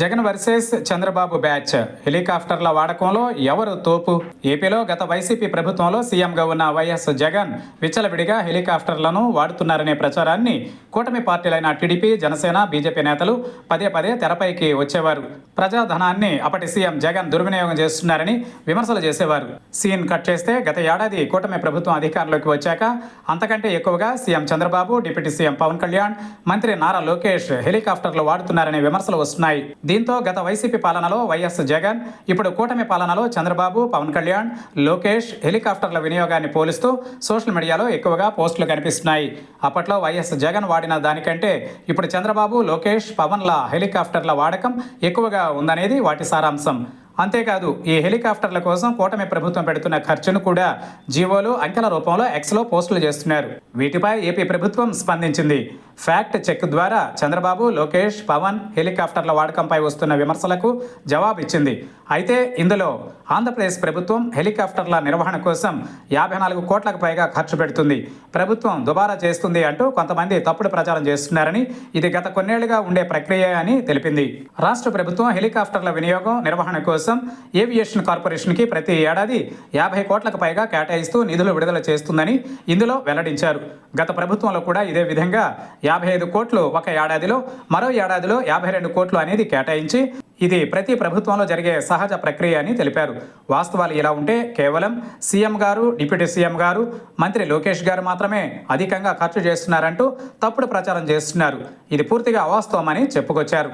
Jagan versus Chandrababu batch. హెలికాప్టర్ల వాడకంలో ఎవరు తోపు? ఏపీలో గత వైసీపీ ప్రభుత్వంలో సీఎంగా ఉన్న వైఎస్ జగన్ విచ్చలవిడిగా హెలికాప్టర్లను వాడుతున్నారనే ప్రచారాన్ని కూటమి పార్టీలైన టీడీపీ జనసేన బీజేపీ నేతలు పదే పదే తెరపైకి వచ్చేవారు. ప్రజాధనాన్ని అప్పటి సీఎం జగన్ దుర్వినియోగం చేస్తున్నారని విమర్శలు చేసేవారు. సీన్ కట్ చేస్తే గత ఏడాది కూటమి ప్రభుత్వం అధికారంలోకి వచ్చాక అంతకంటే ఎక్కువగా CM Chandrababu deputy CM Pawan Kalyan మంత్రి నారా లోకేష్ హెలికాప్టర్లు వాడుతున్నారనే విమర్శలు వస్తున్నాయి. దీంతో గత వైసీపీ పాలనలో వైఎస్ జగన్ ఇప్పుడు కూటమి పాలనలో చంద్రబాబు పవన్ కళ్యాణ్ లోకేష్ హెలికాప్టర్ల వినియోగాన్ని పోలిస్తూ సోషల్ మీడియాలో ఎక్కువగా పోస్టులు కనిపిస్తున్నాయి. అప్పట్లో వైఎస్ జగన్ వాడిన దానికంటే ఇప్పుడు చంద్రబాబు లోకేష్ పవన్ల హెలికాప్టర్ల వాడకం ఎక్కువగా ఉందనేది వాటి సారాంశం. అంతేకాదు ఈ హెలికాప్టర్ల కోసం కూటమి ప్రభుత్వం పెడుతున్న ఖర్చును కూడా జీవోలు అంకెల రూపంలో ఎక్స్లో పోస్టులు చేస్తున్నారు. వీటిపై ఏపీ ప్రభుత్వం స్పందించింది. ఫ్యాక్ట్ చెక్ ద్వారా చంద్రబాబు లోకేష్ పవన్ హెలికాప్టర్ల వాడకంపై వస్తున్న విమర్శలకు జవాబు ఇచ్చింది. అయితే ఇందులో ఆంధ్రప్రదేశ్ ప్రభుత్వం హెలికాప్టర్ల నిర్వహణ కోసం యాభై నాలుగు కోట్లకు పైగా ఖర్చు పెడుతుంది. ప్రభుత్వం దుబారా చేస్తుంది అంటూ కొంతమంది తప్పుడు ప్రచారం చేస్తున్నారని ఇది గత కొన్నేళ్ళుగా ఉండే ప్రక్రియ అని తెలిపింది. రాష్ట్ర ప్రభుత్వం హెలికాప్టర్ల వినియోగం నిర్వహణ కోసం ఏవియేషన్ కార్పొరేషన్కి ప్రతి ఏడాది యాభై కోట్లకు పైగా కేటాయిస్తూ నిధులు విడుదల చేస్తుందని ఇందులో వెల్లడించారు. గత ప్రభుత్వంలో కూడా ఇదే విధంగా యాభై ఐదు కోట్లు ఒక ఏడాదిలో మరో ఏడాదిలో యాభై రెండు కోట్లు అనేది కేటాయించి ఇది ప్రతి ప్రభుత్వంలో జరిగే సహజ ప్రక్రియ అని తెలిపారు. వాస్తవాలు ఇలా ఉంటే కేవలం సీఎం గారు డిప్యూటీ సీఎం గారు మంత్రి లోకేష్ గారు మాత్రమే అధికంగా ఖర్చు చేస్తున్నారంటూ తప్పుడు ప్రచారం చేస్తున్నారు. ఇది పూర్తిగా అవాస్తవమని చెప్పుకొచ్చారు.